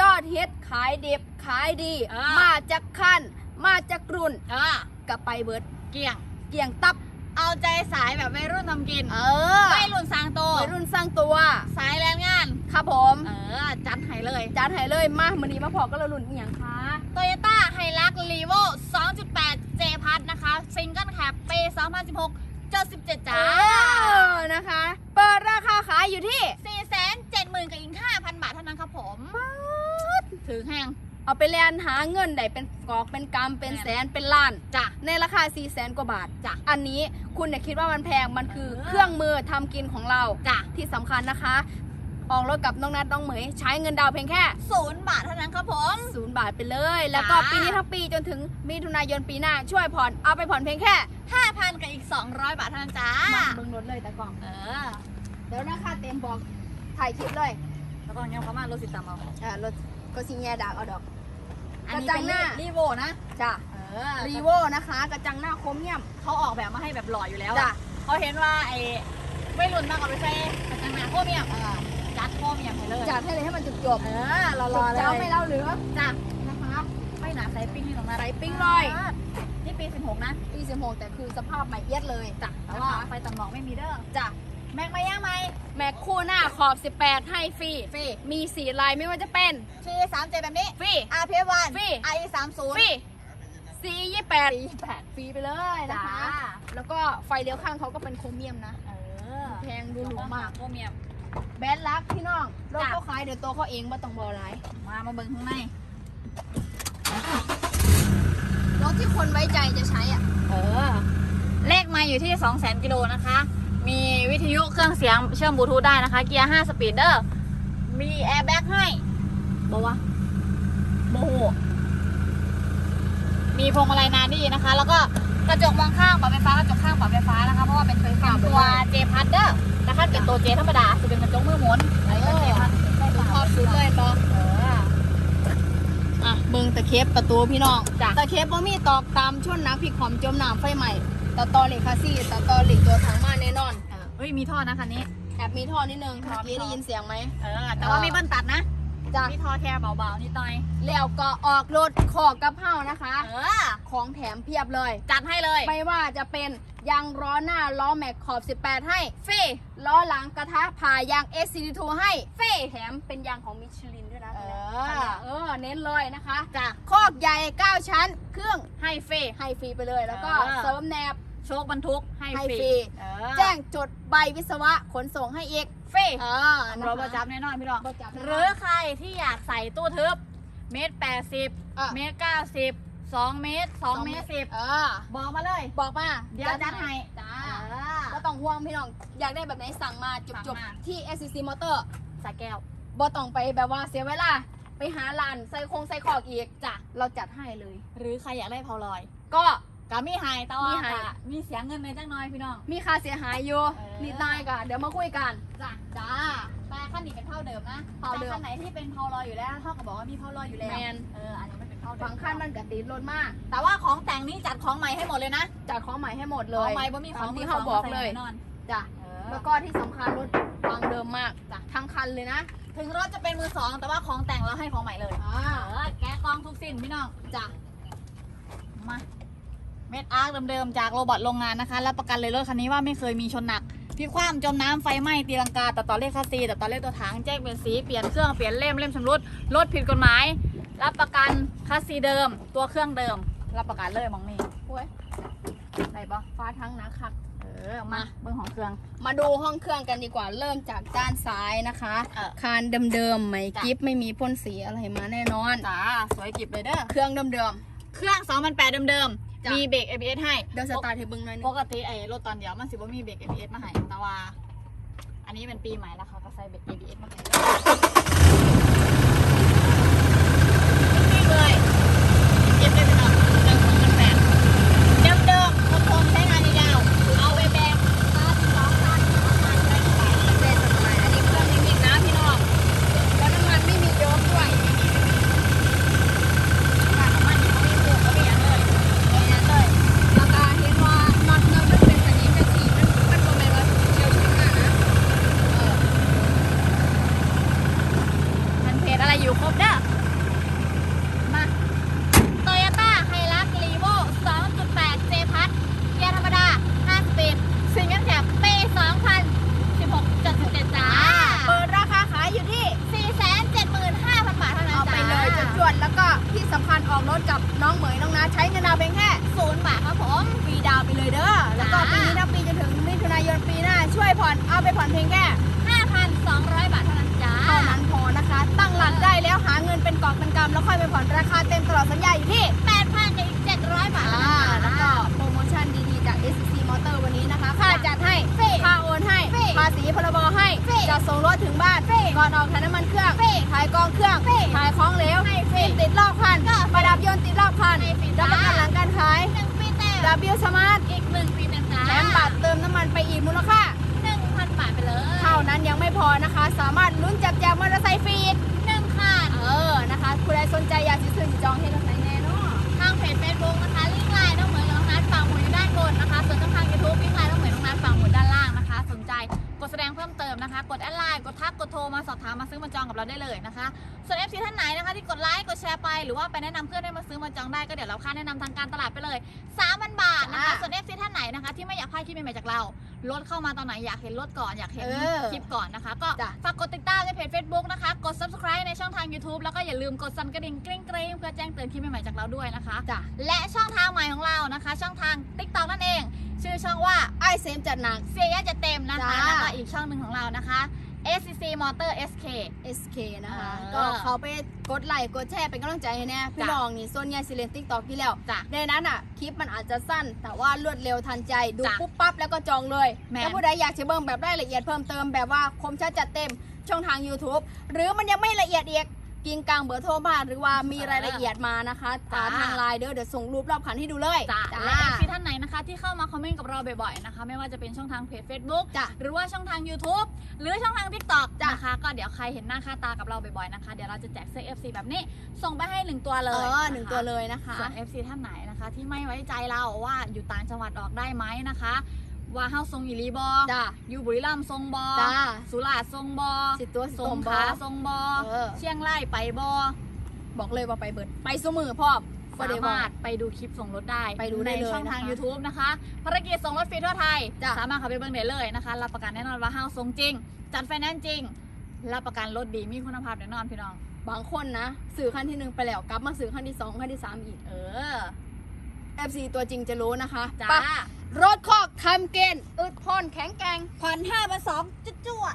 ยอดฮิตขายดิบขายดีเออมาจากคันมาจากรุ่นอ่ากับไปเบิร์ดเกี่ยง เกี่ยงตับ เอาใจสายแบบวัยรุ่นทำกินเออวัยรุ่นสร้างโตววัยรุ่นสร้างตัว สายแรงงาน ครับผมเออ จัดให้เลยจัดให้เลยมามันนี้มาพอก็เรารุ่นอีหยังคะโตโยต้าไฮลักรีโว2.8 J พัทนะคะซิงเกิลแคปปี2016 77จ้า เออนะคะ เปิดราคาขายอยู่ที่ 470,000กับอีก5,000 บาทเท่านั้นครับผม ถือ แห้งเอาไปเรียนหาเงินได้เป็นกอกเป็นกำเป็นแสนเป็นล้าน จ้ะ ในราคา4 0 0แสนกว่าบาท จ้ะ อันนี้คุณเนี่ยคิดว่ามันแพงมันคือเออเครื่องมือทำกินของเรา จ้ะ ที่สำคัญนะคะ ออกรถกับน้องนัดน้องเหมย ใช้เงินดาวน์เพียงแค่ศูนย์บาทเท่านั้นครับผม ศูนย์บาทไปเลย แล้วก็จ้าปีนี้ทั้งปีจนถึงมิถุนายนปีหน้าช่วยผ่อนเอาไปผ่อนเพียงแค่5,000 กับอีก 200 บาทเท่านั้นจ้ามันเบิ่งรถเลยแต่กล่องเออ เดี๋ยวนะคะเต็มบอกถ่ายคลิปเลย แล้วก็ยังเขามารถสิตามเอา อ่ารถ ก็สิแงดากเอาดอก อันนี้กระจัเป็งนหน้ารีโวนะจ้ะเออรีโวนะคะ กระจังหน้าคมเยี่ยมเขาออกแบบมาให้แบบหล่ออยู่แล้วจ้ะอะเขาเห็นว่าไอ้ไม่รุ่นต้องเอาไปใส่กระจังหน้าโครเมียมจัดโครเมียมให้เลยจัดให้เลยให้มันจบจบเออรอจรอบเลเจ้ายไม่เล่าเหลือจ้ะนะคะไม่หนาใส่ปิ้งที่ตรงนั้นใส่ปิ้งเลยนี่ปี 16 นะปีสิบหกแต่คือสภาพใหม่เอียดเลยจ้ะแต่ว่าไฟตำหนองไม่มีเด้อจ้ะ แม็กมาย่างไหมแม็กคู่หน้าขอบ 18 ให้ฟรี ฟรีมีสีลายไม่ว่าจะเป็นชีสามเจแบบนี้ฟรี R P 1ฟรี I 3 0ฟรีสี28 48ฟรีไปเลยนะจ้าคะ แล้วก็ไฟเลี้ยวข้างเขาก็เป็นโครเมียมนะ เออแพงดูหรูมาก โครเมียม แบดลักพี่น้องรถจ้ะ เขาขายเดี๋ยวตัวเขาเองมาต้องบอไรมามาเบิ่งข้างใน รถที่คนไว้ใจจะใช้อะ เออ เลขมาอยู่ที่ 2 0 0 0 0 0กิโลนะคะ มีวิทยุเครื่องเสียงเชื่อมบลูทูธได้นะคะ เกียร์5สปีดเดอร์มีแอร์แบ็กให้บอกว่าโมโหมีพวงมาลัยนานี่นะคะ แล้วก็กระจกมองข้างปรับไฟฟ้ากระจกข้างปรับไฟฟ้านะคะ เพราะว่าเป็นเป็นตัวเจพัดเดอร์แต่ถ้าเป็นตัวเจธรรมดาจะเป็นกระจกมือหมุนอันนี้เป็นเจพัดได้สามขอบสุดเลยเนาะเอออะเบิ่งตะเคปประตูพี่น้องจ้ะตะเคปบ่มีตอกตามชนนักพี่ขอมจมน้ำไฟใหม่ ตะตอเหล็กคาซี่ตะตอเหล็กตัวถังมาแน่นอนเออเฮ้ยมีท่อนะคันนี้ แอบมีท่อนิดนึงท่อเมื่อกี้ได้ยินเสียงไหม เออ แต่ว่ามีเบิ้ลตัดนะ จ้ะมีท่อแค่เบาๆนิดหน่อย แล้วก็ออกรถขอกกระเพรานะคะ เออ ของแถมเพียบเลย จัดให้เลย ไม่ว่าจะเป็นยางล้อหน้าล้อแม็กขอบ 18 ให้ฟรีล้อหลังกระทะผ่ายาง SCD2 ให้ฟรีแถมเป็นยางของมิชลินด้วยนะเออคันเนี้ยเออ เน้นเลยนะคะ จ้ะ คอกใหญ่ 9 ชั้น เครื่องให้ฟรีให้ฟรีไปเลยแล้วก็เออ เสริมแนบ โชคบรรทุกให้ให้ฟรีฟรี เออแจ้งจดใบวิศวะขนส่งให้อีกฟรีเออนะเราคะประจับแน่นอนพี่น้อง บ่จับแน่นอนหรือใครที่อยากใส่ตู้ทึบเมตรแปดสิบอะเมตรเก้าสิบสองเมตรสองเมตรสิบเออ บอกมาเลย บอกมาเดี๋ยวจัดให้จ้า เออ ก็ต้องห่วงพี่น้อง อยากได้แบบไหนสั่งมาจสั่บงมาๆที่ SCC Motor สาแก้ว บ่ต้องไปแบบว่าเสียเวลา ไปหาร้านใส่คงใส่คอกอีกจ้ะ เราจัดให้เลย หรือใครอยากได้พาวลอย ก็ ก็มีไฮแต่ว่ามีให้ก็มีเสียเงินในจังน้อยพี่น้อง มีค่าเสียหายอยู่เออ นิดหน่อยกันเดี๋ยวมาคุยกัน จ้ะจ้าแต่ขั้นนี้เป็นเท่าเดิมนะเท่าเดิมแต่ขั้นไหนที่เป็นเท่าลอยอยู่แล้วเท่ากับบอกว่ามีเท่าลอยอยู่แล้วแมน เอออันนี้ไม่เป็นเท่าเดิมบางขั้นมันกติดรถมากแต่ว่าของแต่งนี่จัดของใหม่ให้หมดเลยนะจัดของใหม่ให้หมดเลของย ใหม่บ่มีของตามมืที่อเขาสงบอกใส่เลย แน่นอนจ้ะเออ แล้วก็ที่สำคัญรถวางเดิมมากจ้ะทั้งคันเลยนะถึงรถจะเป็นมือสอง แต่ว่าของแต่งเราให้ของใหม่เลย อ่าเออแกะกองทุกสิ้นพี่น้องจ้ะมา เม็ดอาร์คเดิมๆจากโรบอทโรงงานนะคะรับประกันเลยรถคันนี้ว่าไม่เคยมีชนหนักพี่คว้ามจมน้ำไฟไหม้ตีลังกาแต่ต่อเลขคาซีแต่ต่อเลขตัวถังแจ้งเปลี่ยนสีเปลี่ยนเครื่องเปลี่ยนเล่มเล่มชำรุดรถผิดกฎหมาย รับประกันคาซีเดิม ตัวเครื่องเดิม รับประกันเลยมองนี่โอ้ยได้ปะฟ้าทั้งหนักคักเออมาเบื้องของเครื่อง มาดูห้องเครื่องกันดีกว่าเริ่มจากด้านซ้ายนะคะเออคานเดิมๆไหมจ้ะกิฟไม่มีพ่นสีอะไรมาแน่นอนจ้าสวยกิบเลยเด้อเครื่องเดิมเครื่อง2008เดิม จ้ะๆมีเบรก ABS ให้ๆเดี๋ยวสตาร์ทให้เบิ้งหน่อยหนึปงกติไอ้รถตอนเดียวมันสิบ่มีเบรก ABS มาให้แต่ว่า อันนี้เป็นปีใหม่แล้วเขาก็ใส่เบรก ABS มาให้นี่เลยเก็บได้เป็นหน่อยหนึ่งสองพันแปดเดิมเดิมๆทนๆใช้งานยาวๆเอาไปแบกตาสิบสองตันประมาณได้เท่าไหร่ เส้นสมัยอันนี้เครื่องนิ่งๆนะพี่น้องแล้วน้ำมันไม่มีโยมด้วย ค่าน้ำมันเขามีผูกเขามีอย่างเลย แน่เลยราคาเห็นว่าน็อตเงินมันเป็นสนิมเป็นสีมันมันประมาณว่า อนเอาไปผ่อนเพียงแค่5,200 บาทเท่านั้นจ้าเท่านั้นพอนะคะ ตั้งหลักได้แล้วหาเงินเป็นกอบเป็นกำแล้วค่อยไปผ่อนราคาเต็มตลอดสัญญาอยู่ที่8,000กับอีก700 บาทอ่าเท่านั้นแล้วก็โปรโมชั่นดีๆจาก SCC Motor วันนี้นะคะ ค่าจัดให้ฟรีค่าโอนให้ฟรีภาษีพรบให้ฟรีจัดส่งรถถึงบ้านฟรีก่อนออกถ่ายน้ำมันเครื่องฟรีถ่ายกองเครื่องฟรีถ่ายของเหลวให้ฟรีติดรอบคันก็ฟรีประดับยนต์ติดรอบคันให้ฟรีรับประกันจ้าหลังการขายหนึ่งปีเต็ม W Smart อีกหนึ่งปีเต็มจ้าแถมบัตรเติมน้ำมันไปอีกมูลค่า พอนะคะ สามารถลุ้นจับแจกมอเตอร์ไซค์ฟรีอีกหนึ่งคันเออนะคะคุณใดสนใจอยากจะซื้อจองให้ตรงไหนแน่เนาะทางเพจเฟซบุ๊กนะคะลิงก์ไลน์ต้องเหมือน้องนัดฝั่งหมุนอยู่ด้านบนนะคะ ส่วนช่องทางยูทูบลิงก์ไลน์ พิ่มเติมนะคะ กดแอดไลน์กดทักกดโทรมาสอบถามมาซื้อมาจองกับเราได้เลยนะคะ ส่วน FC ท่านไหนนะคะที่กดไลค์กดแชร์ไปหรือว่าไปแนะนำเพื่อนให้มาซื้อมาจองได้ก็เดี๋ยวเราค่าแนะนำทางการตลาดไปเลย3,000บาทนะคะจ้าส่วน FC ท่านไหนนะคะที่ไม่อยากพลาดคลิปใหม่ๆจากเรารถเข้ามาตอนไหนอยากเห็นรถก่อนอยากเห็นเออคลิปก่อนนะคะ ก็จ้ะฝากกดติดตามในเพจ Facebook นะคะ กด subscribe ในช่องทาง YouTube แล้วก็อย่าลืมกดสั่นกระดิ่งกริ๊งกริ๊งเพื่อแจ้งเตือนคลิปใหม่ๆจากเราด้วยนะคะจ้ะและช่องทางใหม่ของเรานะคะ ช่องทาง TikTok นั่นเอง ชื่อช่องว่าไอเซมจัดหนักเซียจะเต็มนะคะจ้าแล้วก็ อีกช่องหนึ่งของเรานะคะ SCC Motor SK SK นะคะเออก็เขาไปกดไลค์กดแชร์เป็นกำลังใจให้แน่พี่จ้ะน้องนี่ส่วนใหญ่สิเลนติ๊กต็อกที่แล้วจ้ะในนั้นอะคลิปมันอาจจะสั้น แต่ว่ารวดเร็วทันใจดูจ้ะปุ๊บปั๊บแล้วก็จองเลยแม่นถ้าผู้ใดอยากจะเบิ่งแบบรายละเอียดเพิ่มเติมแบบว่าคมชัดจัดเต็มช่องทาง YouTube หรือมันยังไม่ละเอียดอีก กิงกลางเบอร์โทรมาหรือว่ามีรายละเอียดมานะคะจ้ะทางไลน์เด้อเดี๋ยวส่งรูปรอบคันให้ดูเลยจ้ะจ้าและ FC ท่านไหนนะคะ ที่เข้ามาคอมเมนต์กับเราบ่อยๆนะคะ ไม่ว่าจะเป็นช่องทางเพจ Facebook จ้ะ หรือว่าช่องทาง YouTube หรือช่องทาง TikTok จ้ะ นะคะ ก็เดี๋ยวใครเห็นหน้าค่าตากับเราบ่อยๆนะคะ เดี๋ยวเราจะแจกเสื้อ FC แบบนี้ ส่งไปให้หนึ่งตัวเลเอยอนะคะหนึ่งตัวเลยนะคะ ส่วน FC ท่านไหนนะคะ ที่ไม่ไว้ใจเราว่าอยู่ต่างจังหวัดออกได้ไหมนะคะ ว่าเฮาทรงอีหลีบอจ้ะอยู่บุรีรัมย์ทรงบอจ้าสุราษฎร์ทรงบอสิตัวสิสตงมขบอลาทรงบอเออ เชียงรายไปบอบอกเลยว่าไปเบิด ไปสมือพร้อมบ่สาได้บอมากรถไปดูคลิปส่งรถได้ไปดูได้เลยในช่องทาง นะคะ YouTube นะคะภารกิจส่งรถฟรีทั่วไทย จ้ะ สามารถเข้าไปเบิ่งได้เลยนะคะ รับประกันแน่นอนว่าเฮาทรงจริง จัดไฟแนนซ์จริง รับประกันรถดีมีคุณภาพแน่นอนพี่น้อง บางคนนะสื่อขั้นที่หนึ่งไปแล้วกลับมาสื่อขั้นที่สองขั้นที่สามอีก เออ FC ตัวจริงจะรู้นะคะจ้า ไป รถคอกทำเกณฑ์อึดพ่นแข็งแกร่งผ่อนห้าพันสองจุดจวด